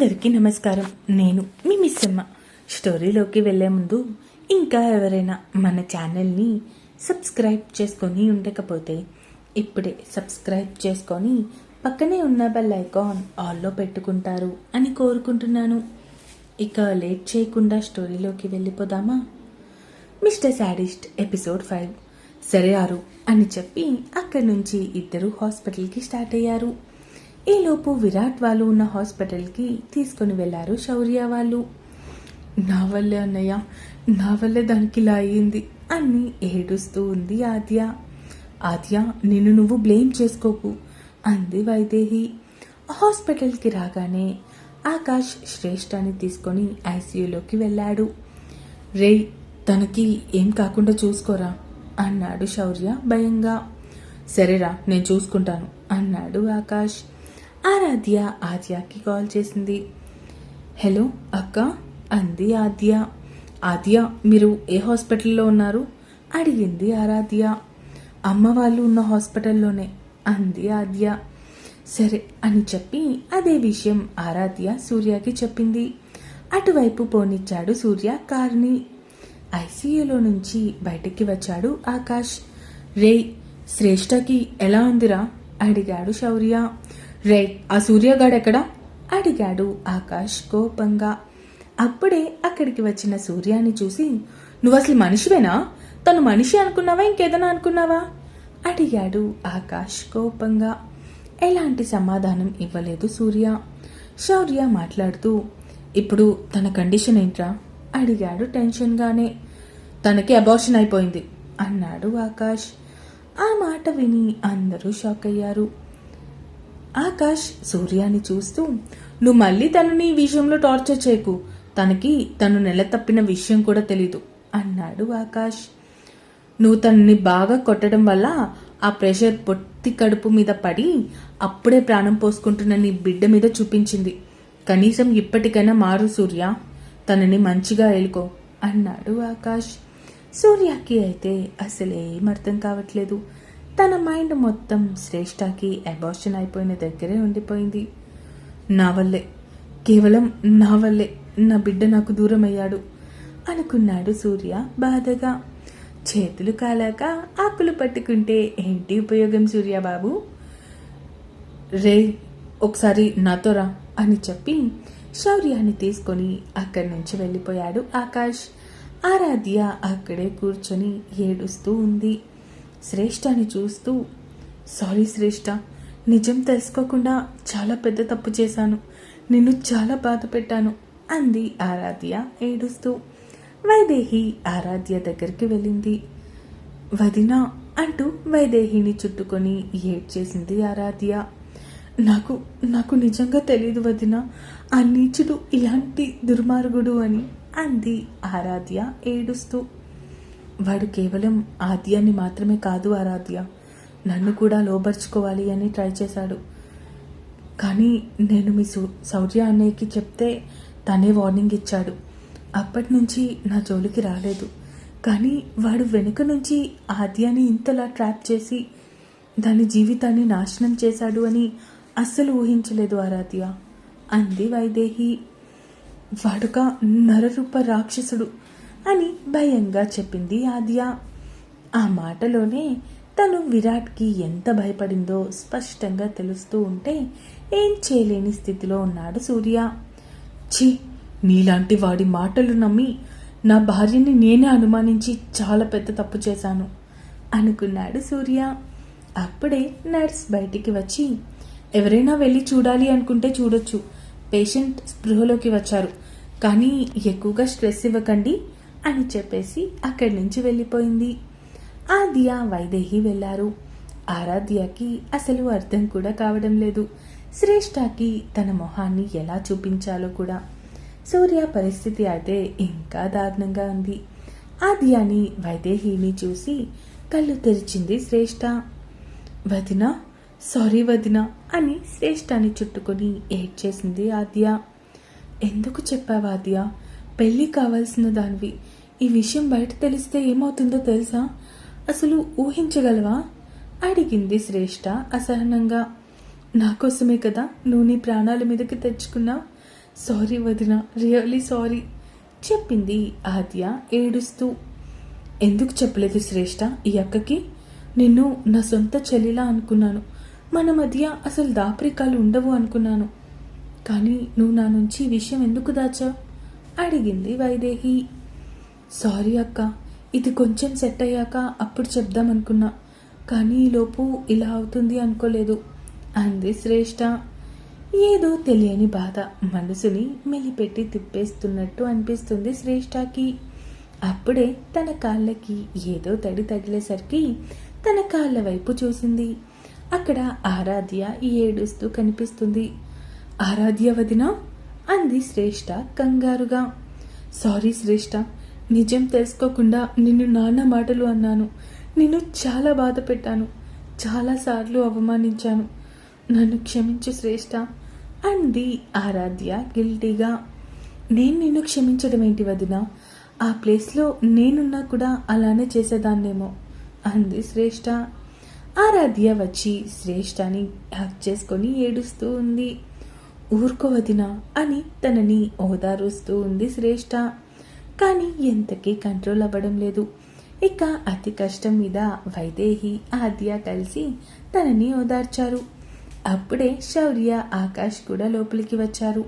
అందరికీ నమస్కారం. నేను మీ మిస్సమ్మ. స్టోరీలోకి వెళ్ళే ముందు ఇంకా ఎవరైనా మన ఛానల్ని సబ్స్క్రైబ్ చేసుకొని ఉండకపోతే ఇప్పుడే సబ్స్క్రైబ్ చేసుకొని పక్కనే ఉన్న బెల్ ఐకాన్ ఆల్లో పెట్టుకుంటారు అని కోరుకుంటున్నాను. ఇక లేట్ చేయకుండా స్టోరీలోకి వెళ్ళిపోదామా? Mister sadist episode five. సరే ఆరు అని చెప్పి అక్కడి నుంచి ఇద్దరు హాస్పిటల్కి స్టార్ట్ అయ్యారు. ఈలోపు విరాట్ వాళ్ళు ఉన్న హాస్పిటల్కి తీసుకొని వెళ్ళారు శౌర్య వాళ్ళు. నా వల్లే అన్నయ్య నా వల్లే దానికి ఇలా అయ్యింది అని ఏడుస్తూ ఉంది ఆద్య. ఆద్య నిన్ను నువ్వు బ్లేమ్ చేసుకోకు అంది వైదేహి. హాస్పిటల్కి రాగానే ఆకాష్ శ్రేష్ఠాన్ని తీసుకొని ఐసీయూలోకి వెళ్ళాడు. రే తనకి ఏం కాకుండా చూసుకోరా అన్నాడు శౌర్య భయంగా. సరేరా నేను చూసుకుంటాను అన్నాడు ఆకాష్. ఆరాధ్య ఆద్యకి కాల్ చేసింది. హలో అక్క అంది ఆద్య. ఆద్య మీరు ఏ హాస్పిటల్లో ఉన్నారు? అడిగింది ఆరాధ్య. అమ్మ వాళ్ళు ఉన్న హాస్పిటల్లోనే అంది ఆద్య. సరే అని చెప్పి అదే విషయం ఆరాధ్య సూర్యకి చెప్పింది. అటువైపు పోనిచ్చాడు సూర్య కార్ని. ఐసీయూలో నుంచి బయటికి వచ్చాడు ఆకాష్. రే శ్రేష్టకి ఎలా ఉందిరా? అడిగాడు శౌర్య. రే ఆ సూర్యగాడెక్కడ అడిగాడు ఆకాష్ కోపంగా. అప్పుడే అక్కడికి వచ్చిన సూర్యాని చూసి నువ్వు అసలు మనిషివేనా? తను మనిషి అనుకున్నావా? ఇంకేదైనా అనుకున్నావా? అడిగాడు ఆకాష్ కోపంగా. ఎలాంటి సమాధానం ఇవ్వలేదు సూర్య. శౌర్య మాట్లాడుతూ ఇప్పుడు తన కండిషన్ ఏంట్రా? అడిగాడు టెన్షన్గానే. తనకి అబార్షన్ అయిపోయింది అన్నాడు ఆకాష్. ఆ మాట విని అందరూ షాక్ అయ్యారు ఆకాష్ సూర్యాని చూస్తూ నువ్వు మళ్ళీ తనని ఈ విషయంలో టార్చర్ చేయకు. తనకి తను నెల తప్పిన విషయం కూడా తెలీదు అన్నాడు ఆకాష్. నువ్వు తనని బాగా కొట్టడం వల్ల ఆ ప్రెషర్ పొత్తి కడుపు మీద పడి అప్పుడే ప్రాణం పోసుకుంటున్న నీ బిడ్డ మీద చూపించింది. కనీసం ఇప్పటికైనా మారు సూర్య తనని మంచిగా ఏలుకో అన్నాడు ఆకాష్. సూర్యకి అయితే అసలేం అర్థం కావట్లేదు. తన మైండ్ మొత్తం శ్రేష్టకి అబార్షన్ అయిపోయిన దగ్గరే ఉండిపోయింది. నా వల్లే కేవలం నా వల్లే నా బిడ్డ నాకు దూరం అయ్యాడు అనుకున్నాడు సూర్య బాధగా. చేతులు కాలాక ఆకులు పట్టుకుంటే ఏంటి ఉపయోగం సూర్యబాబు రే ఒకసారి నాతో రా అని చెప్పి శౌర్యాన్ని తీసుకొని అక్కడి నుంచి వెళ్ళిపోయాడు ఆకాష్. ఆరాధ్య అక్కడే కూర్చొని ఏడుస్తూ ఉంది. శ్రేష్ఠని చూస్తూ సారీ శ్రేష్ఠ నిజం తెలుసుకోకుండా చాలా పెద్ద తప్పు చేశాను. నిన్ను చాలా బాధ పెట్టాను అంది ఆరాధ్య ఏడుస్తూ. వైదేహి ఆరాధ్య దగ్గరికి వెళ్ళింది. వదిన అంటూ వైదేహిని చుట్టుకొని ఏడ్చేసింది ఆరాధ్య. నాకు నాకు నిజంగా తెలియదు వదిన ఆ నీచుడు ఇలాంటి దుర్మార్గుడు అని అంది ఆరాధ్య ఏడుస్తూ. వాడు కేవలం ఆద్యాన్ని మాత్రమే కాదు ఆరాధ్య. నన్ను కూడా లోబర్చుకోవాలి అని ట్రై చేశాడు. కానీ నేను మీ సూ శౌర్య అన్నయ్యకి చెప్తే తనే వార్నింగ్ ఇచ్చాడు. అప్పటి నుంచి నా జోలికి రాలేదు. కానీ వాడు వెనుక నుంచి ఆద్యాని ఇంతలా ట్రాప్ చేసి దాని జీవితాన్ని నాశనం చేశాడు అని అస్సలు ఊహించలేదు ఆరాధ్య. అంది వైదేహి. వాడుక నరరూప రాక్షసుడు. అని భయంగా చెప్పింది ఆద్య. ఆ మాటలోనే తను విరాట్కి ఎంత భయపడిందో స్పష్టంగా తెలుస్తూ ఉంటే ఏం చేయలేని స్థితిలో ఉన్నాడు సూర్య. ఛీ నీలాంటి వాడి మాటలు నమ్మి నా భార్యని నేనే అనుమానించి చాలా పెద్ద తప్పు చేశాను అనుకున్నాడు సూర్య. అప్పుడే నర్స్ బయటికి వచ్చి ఎవరైనా వెళ్ళి చూడాలి అనుకుంటే చూడొచ్చు పేషెంట్ స్పృహలోకి వచ్చారు కానీ ఎక్కువగా స్ట్రెస్ ఇవ్వకండి అని చెప్పేసి అక్కడి నుంచి వెళ్ళిపోయింది. ఆద్య వైదేహి వెళ్ళారు. ఆరాధ్యకి అసలు అర్థం కూడా కావడం లేదు. శ్రేష్ఠకి తన మొహాన్ని ఎలా చూపించాలో కూడా. సూర్య పరిస్థితి అయితే ఇంకా దారుణంగా ఉంది. ఆద్యాని వైదేహిని చూసి కళ్ళు తెరిచింది శ్రేష్ఠ. వదిన సారీ వదిన అని శ్రేష్ఠాన్ని చుట్టుకొని ఏడ్చేసింది ఆద్య. ఎందుకు చెప్పావా ఆద్య? పెళ్ళి కావాల్సిన దానివి. ఈ విషయం బయట తెలిస్తే ఏమవుతుందో తెలుసా? అసలు ఊహించగలవా? అడిగింది శ్రేష్ఠ అసహనంగా. నా కోసమే కదా నువ్వు నీ ప్రాణాల మీదకి తెచ్చుకున్నావు? సారీ వదిన రియల్లీ సారీ చెప్పింది ఆద్య ఏడుస్తూ. ఎందుకు చెప్పలేదు శ్రేష్ఠ ఈ అక్కకి? నిన్ను నా సొంత చెల్లిలా అనుకున్నాను. మన మధ్య అసలు దాపరికాలు ఉండవు అనుకున్నాను. కానీ నువ్వు నా నుంచి ఈ విషయం ఎందుకు దాచావు? అడిగింది వైదేహి. సారీ అక్క ఇది కొంచెం సెట్ అయ్యాక అప్పుడు చెప్దామనుకున్నా కానీ ఈలోపు ఇలా అవుతుంది అనుకోలేదు అంది శ్రేష్ఠ ఏదో తెలియని బాధ మనసుని మెలిపెట్టి తిప్పేస్తున్నట్టు అనిపిస్తుంది శ్రేష్ఠకి. అప్పుడే తన కాళ్ళకి ఏదో తడి తగిలేసరికి తన కాళ్ళ వైపు చూసింది. అక్కడ ఆరాధ్య ఏడుస్తూ కనిపిస్తుంది. ఆరాధ్య వదిన అంది శ్రేష్ఠ కంగారుగా. సారీ శ్రేష్ఠ నిజం తెలుసుకోకుండా నిన్ను నాన్న మాటలు అన్నాను. నిన్ను చాలా బాధ పెట్టాను. చాలాసార్లు అవమానించాను. నన్ను క్షమించు శ్రేష్ఠ అంది ఆరాధ్య గిల్టీగా. నేను నిన్ను క్షమించడం ఏంటి వదిన? ఆ ప్లేస్లో నేనున్నా కూడా అలానే చేసేదాన్నేమో అంది శ్రేష్ఠ ఆరాధ్య వచ్చి శ్రేష్ఠని హ్యాక్ చేసుకొని ఏడుస్తూ ఉంది. ఊరుకోవదిన అని తనని ఓదారుస్తూ ఉంది శ్రేష్ఠ కానీ ఎంతకీ కంట్రోల్ అవ్వడం లేదు. ఇక అతి కష్టం మీద వైదేహి ఆద్య కలిసి తనని ఓదార్చారు. అప్పుడే శౌర్య ఆకాష్ కూడా లోపలికి వచ్చారు.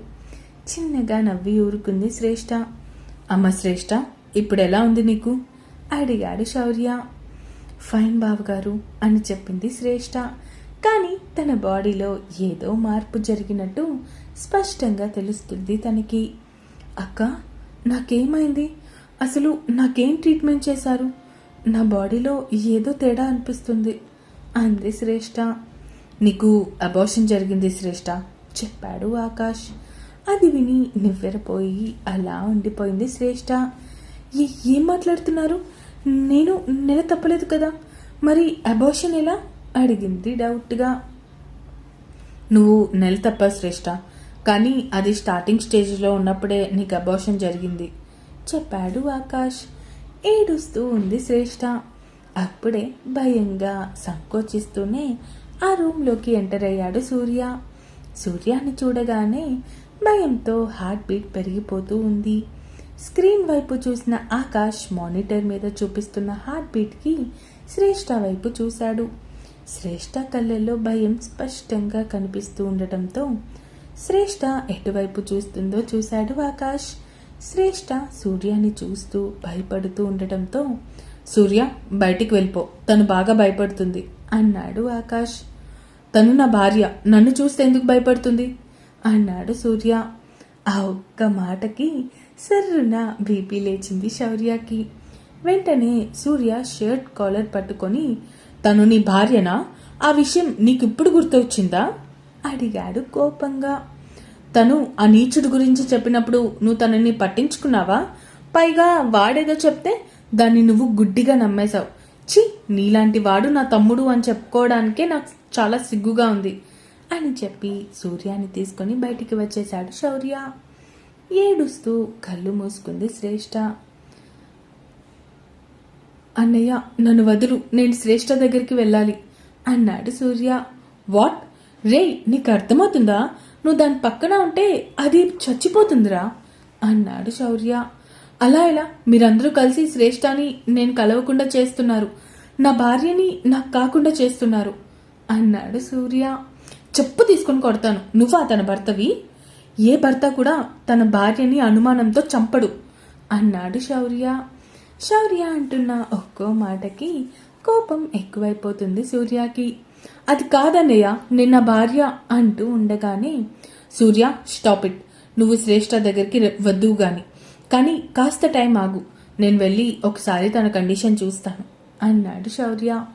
చిన్నగా నవ్వి ఊరుకుంది శ్రేష్ఠ అమ్మ శ్రేష్ఠ ఇప్పుడు ఎలా ఉంది నీకు? అడిగాడు శౌర్య. ఫైన్ బావగారు అని చెప్పింది శ్రేష్ఠ కానీ తన బాడీలో ఏదో మార్పు జరిగినట్టు స్పష్టంగా తెలుస్తుంది తనకి. అక్క నాకేమైంది? అసలు నాకేం ట్రీట్మెంట్ చేశారు? నా బాడీలో ఏదో తేడా అనిపిస్తుంది అంది శ్రేష్ఠ నీకు అబార్షన్ జరిగింది శ్రేష్ఠ చెప్పాడు ఆకాష్. అది విని నివ్వెరపోయి అలా ఉండిపోయింది శ్రేష్ఠ ఏం మాట్లాడుతున్నారు? నేను నెల తప్పలేదు కదా? మరి అబార్షన్ ఎలా? అడిగింది డౌట్గా. నువ్వు నెల తప్ప శ్రేష్ఠ కానీ అది స్టార్టింగ్ స్టేజ్లో ఉన్నప్పుడే నీకు అబార్షన్ జరిగింది. చెప్పాడు ఆకాష్. ఏడుస్తూ ఉంది శ్రేష్ఠ అప్పుడే భయంగా సంకోచిస్తూనే ఆ రూమ్లోకి ఎంటర్ అయ్యాడు సూర్య. సూర్యాన్ని చూడగానే భయంతో హార్ట్ బీట్ పెరిగిపోతూ ఉంది. స్క్రీన్ వైపు చూసిన ఆకాష్ మానిటర్ మీద చూపిస్తున్న హార్ట్ బీట్కి శ్రేష్ఠ వైపు చూశాడు. శ్రేష్ఠ కళ్ళల్లో భయం స్పష్టంగా కనిపిస్తూ ఉండటంతో శ్రేష్ఠ ఎటువైపు చూస్తుందో చూశాడు ఆకాష్. శ్రేష్ఠ సూర్యాన్ని చూస్తూ భయపడుతూ ఉండటంతో సూర్య బయటికి వెళ్ళిపో. తను బాగా భయపడుతుంది అన్నాడు ఆకాష్. తను నా భార్య. నన్ను చూస్తే ఎందుకు భయపడుతుంది? అన్నాడు సూర్య. ఆ ఒక్క మాటకి సర్రున బీపీ లేచింది శౌర్యకి. వెంటనే సూర్య షర్ట్ కాలర్ పట్టుకొని తను నీ భార్యనా? ఆ విషయం నీకిప్పుడు గుర్తొచ్చిందా? అడిగాడు కోపంగా. తను ఆ నీచుడు గురించి చెప్పినప్పుడు నువ్వు తనని పట్టించుకున్నావా? పైగా వాడేదో చెప్తే దాన్ని నువ్వు గుడ్డిగా నమ్మేశావు. ఛీ నీలాంటి వాడు నా తమ్ముడు అని చెప్పుకోవడానికే నాకు చాలా సిగ్గుగా ఉంది అని చెప్పి సూర్యాన్ని తీసుకొని బయటికి వచ్చేశాడు శౌర్య. ఏడుస్తూ కళ్ళు మూసుకుంది శ్రేష్ఠ అన్నయ్య నన్ను వదులు నేను శ్రేష్ఠ దగ్గరికి వెళ్ళాలి అన్నాడు సూర్య. వాట్? రే నీకు అర్థమవుతుందా? నువ్వు దాని పక్కన ఉంటే అది చచ్చిపోతుందిరా అన్నాడు శౌర్య. అలా ఎలా? మీరందరూ కలిసి శ్రేష్ఠని నేను కలవకుండా చేస్తున్నారు. నా భార్యని నాకు కాకుండా చేస్తున్నారు అన్నాడు సూర్య. చెప్పు తీసుకొని కొడతాను. నువ్వా తన భర్తవి? ఏ భర్త కూడా తన భార్యని అనుమానంతో చంపడు అన్నాడు శౌర్య. శౌర్య అంటున్న ఒక్కో మాటకి కోపం ఎక్కువైపోతుంది సూర్యకి. అది కాదన్నయ్య నిన్న భార్య అంటూ ఉండగానే సూర్య స్టాప్ ఇట్. నువ్వు శ్రేష్ఠ దగ్గరికి వద్దు గాని. కానీ కాస్త టైం ఆగు. నేను వెళ్ళి ఒకసారి తన కండిషన్ చూస్తాను అన్నాడు శౌర్య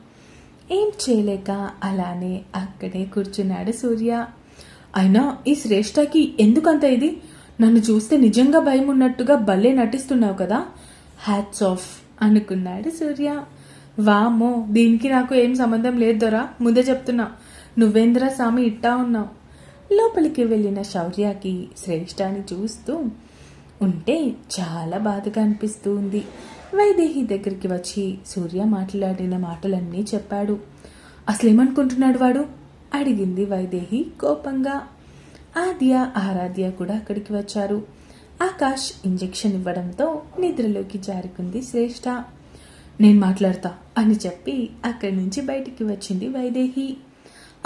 ఏం చేయలేక అలానే అక్కడే కూర్చున్నాడు సూర్య. అయినా ఈ శ్రేష్ఠకి ఎందుకంత ఇది? నన్ను చూస్తే నిజంగా భయం ఉన్నట్టుగా భలే నటిస్తున్నావు కదా. హ్యాట్స్ ఆఫ్ అనుకున్నాడు సూర్య. వామో దీనికి నాకు ఏం సంబంధం లేదు దొరా. ముందే చెప్తున్నా. నువ్వేంద్ర స్వామి ఇట్టా ఉన్నావు. లోపలికి వెళ్ళిన శౌర్యకి శ్రేష్ఠాన్ని చూస్తూ ఉంటే చాలా బాధగా అనిపిస్తూ ఉంది. వైదేహి దగ్గరికి వచ్చి సూర్య మాట్లాడిన మాటలన్నీ చెప్పాడు. అసలేమనుకుంటున్నాడు వాడు? అడిగింది వైదేహి కోపంగా. ఆద్య ఆరాధ్య కూడా అక్కడికి వచ్చారు. ఆకాష్ ఇంజెక్షన్ ఇవ్వడంతో నిద్రలోకి జారుకుంది శ్రేష్ఠ నేను మాట్లాడతా అని చెప్పి అక్కడి నుంచి బయటికి వచ్చింది వైదేహి.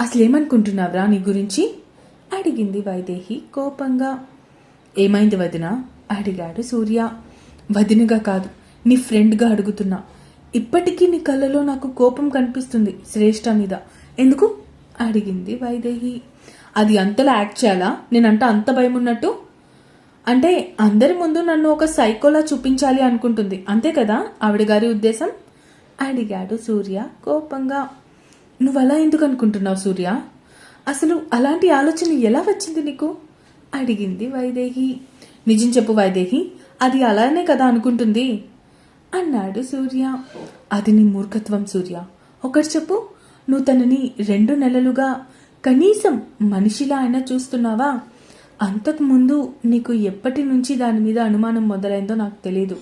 అసలేమనుకుంటున్నావురా నీ గురించి? అడిగింది వైదేహి కోపంగా. ఏమైంది వదిన? అడిగాడు సూర్య. వదినగా కాదు నీ ఫ్రెండ్గా అడుగుతున్నా. ఇప్పటికీ నీ కళ్ళలో నాకు కోపం కనిపిస్తుంది శ్రేష్ఠ మీద. ఎందుకు? అడిగింది వైదేహి. అది అంతలా యాక్ట్ చేయాలా? నేనంట అంత భయం ఉన్నట్టు అంటే అందరి ముందు నన్ను ఒక సైకోలా చూపించాలి అనుకుంటుంది. అంతే కదా? ఆవిడ గారి ఉద్దేశం? అడిగాడు సూర్య కోపంగా. నువ్వు అలా ఎందుకు అనుకుంటున్నావు సూర్య? అసలు అలాంటి ఆలోచన ఎలా వచ్చింది నీకు? అడిగింది వైదేహి. నిజం చెప్పు వైదేహి అది అలానే కదా అనుకుంటుంది? అన్నాడు సూర్య. అది నీ మూర్ఖత్వం సూర్య. ఒకటి చెప్పు నువ్వు తనని రెండు నెలలుగా కనీసం మనిషిలా అయినా చూస్తున్నావా? అంతకుముందు నీకు ఎప్పటి నుంచి దాని మీద అనుమానం మొదలైందో నాకు తెలియదు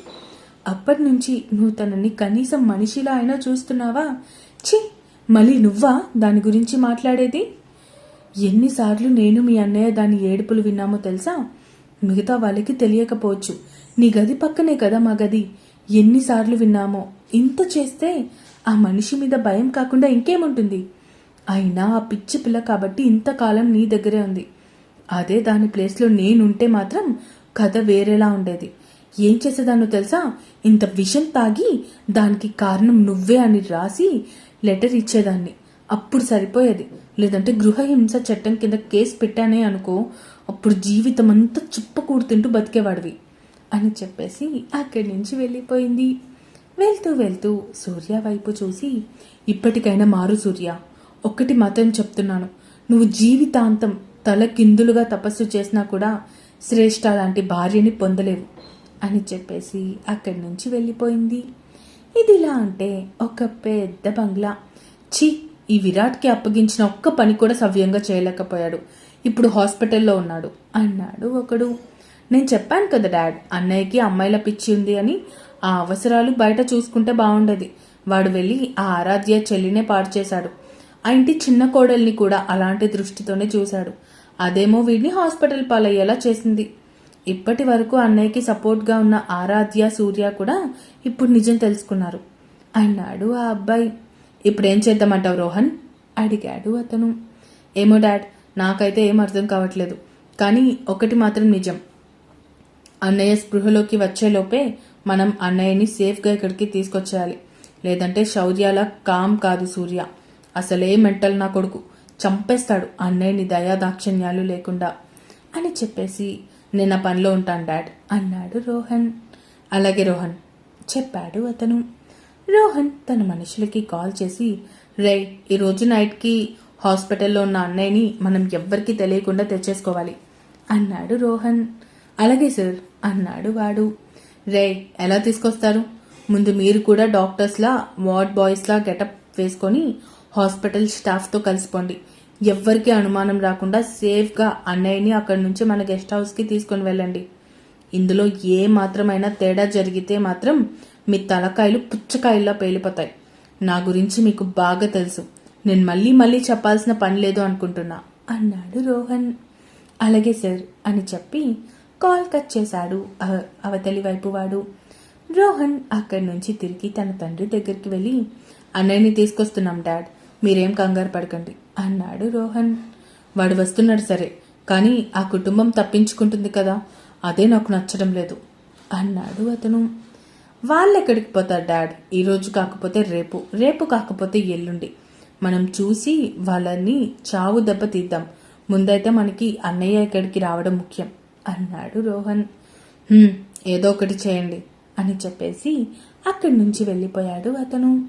అప్పటి నుంచి నువ్వు తనని కనీసం మనిషిలా అయినా చూస్తున్నావా? ఛీ! మళ్ళీ నువ్వా దాని గురించి మాట్లాడేది? ఎన్నిసార్లు నేను మీ అన్నయ్య దాని ఏడుపులు విన్నామో తెలుసా? మిగతా వాళ్ళకి తెలియకపోవచ్చు. నీ గది పక్కనే కదా మా గది. ఎన్నిసార్లు విన్నామో. ఇంత చేస్తే ఆ మనిషి మీద భయం కాకుండా ఇంకేముంటుంది? అయినా ఆ పిచ్చి పిల్ల కాబట్టి ఇంతకాలం నీ దగ్గరే ఉంది. అదే దాని ప్లేస్లో నేనుంటే మాత్రం కథ వేరేలా ఉండేది. ఏం చేసేదాన్నో తెలుసా? ఇంత విషం తాగి దానికి కారణం నువ్వే అని రాసి లెటర్ ఇచ్చేదాన్ని. అప్పుడు సరిపోయేది. లేదంటే గృహహింస చట్టం కింద కేసు పెట్టానే అనుకో అప్పుడు జీవితం అంతా చిప్పకూడు తింటూ బతికేవాడివి అని చెప్పేసి అక్కడి నుంచి వెళ్ళిపోయింది. వెళ్తూ వెళ్తూ సూర్య వైపు చూసి ఇప్పటికైనా మారు సూర్య ఒక్కటి మాత్రం చెప్తున్నాను. నువ్వు జీవితాంతం తల కిందులుగా తపస్సు చేసినా కూడా శ్రేష్ఠ లాంటి భార్యని పొందలేవు అని చెప్పేసి అక్కడి నుంచి వెళ్ళిపోయింది. ఇదిలా అంటే ఒక పెద్ద బంగ్లా. ఛీ ఈ విరాట్కి అప్పగించిన ఒక్క పని కూడా సవ్యంగా చేయలేకపోయాడు. ఇప్పుడు హాస్పిటల్లో ఉన్నాడు అన్నాడు ఒకడు. నేను చెప్పాను కదా డాడ్ అన్నయ్యకి అమ్మాయిల పిచ్చి ఉంది అని. ఆ అవసరాలు బయట చూసుకుంటే బాగుండేది. వాడు వెళ్ళి ఆ ఆరాధ్య చెల్లినే పాడు చేశాడు. ఆ ఇంటి చిన్న కోడల్ని కూడా అలాంటి దృష్టితోనే చూశాడు. అదేమో వీడిని హాస్పిటల్ పాలయ్యేలా చేసింది. ఇప్పటి వరకు అన్నయ్యకి సపోర్ట్గా ఉన్న ఆరాధ్య సూర్య కూడా ఇప్పుడు నిజం తెలుసుకున్నారు. అన్నాడు ఆ అబ్బాయి. ఇప్పుడేం చేద్దామంటావు రోహన్? అడిగాడు అతను. ఏమో డాడ్ నాకైతే ఏం అర్థం కావట్లేదు. కానీ ఒకటి మాత్రం నిజం. అన్నయ్య స్పృహలోకి వచ్చేలోపే మనం అన్నయ్యని సేఫ్గా ఇక్కడికి తీసుకొచ్చేయాలి. లేదంటే శౌర్యాల కామ్ కాదు సూర్య. అసలే మెంటల్ నా కొడుకు. చంపేస్తాడు. అన్నయ్యని దయాదాక్షిణ్యాలు లేకుండా అని చెప్పేసి నేను ఆ పనిలో ఉంటాను డాడ్ అన్నాడు రోహన్. అలాగే రోహన్ చెప్పాడు అతను. రోహన్ తన మనుషులకి కాల్ చేసి రే ఈరోజు నైట్కి హాస్పిటల్లో ఉన్న అన్నయ్యని మనం ఎవ్వరికీ తెలియకుండా తెచ్చేసుకోవాలి అన్నాడు రోహన్. అలాగే సార్ అన్నాడు వాడు. రే ఎలా తీసుకొస్తారు? ముందు మీరు కూడా డాక్టర్స్లా వార్డ్ బాయ్స్లా గెటప్ వేసుకొని హాస్పిటల్ స్టాఫ్తో కలిసిపోండి. ఎవ్వరికీ అనుమానం రాకుండా సేఫ్గా అన్నయ్యని అక్కడి నుంచి మన గెస్ట్ హౌస్కి తీసుకొని వెళ్ళండి. ఇందులో ఏ మాత్రమైనా తేడా జరిగితే మాత్రం మీ తలకాయలు పుచ్చకాయల్లో పేలిపోతాయి. నా గురించి మీకు బాగా తెలుసు. నేను మళ్ళీ మళ్ళీ చెప్పాల్సిన పని లేదు అనుకుంటున్నా అన్నాడు రోహన్. అలాగే సార్ అని చెప్పి కాల్ కట్ చేశాడు అవ- అవతలి వైపు వాడు. రోహన్ అక్కడి నుంచి తిరిగి తన తండ్రి దగ్గరికి వెళ్ళి అన్నయ్యని తీసుకొస్తున్నాం డాడ్. మీరేం కంగారు పడకండి అన్నాడు రోహన్. వాడు వస్తున్నాడు సరే కానీ ఆ కుటుంబం తప్పించుకుంటుంది కదా అదే నాకు నచ్చడం లేదు అన్నాడు అతను. వాళ్ళు ఎక్కడికి పోతారు డాడ్? ఈరోజు కాకపోతే రేపు రేపు కాకపోతే ఎల్లుండి. మనం చూసి వాళ్ళని చావు దెబ్బ తీద్దాం. ముందైతే మనకి అన్నయ్య ఇక్కడికి రావడం ముఖ్యం అన్నాడు రోహన్. ఏదో ఒకటి చేయండి అని చెప్పేసి అక్కడి నుంచి వెళ్ళిపోయాడు అతను.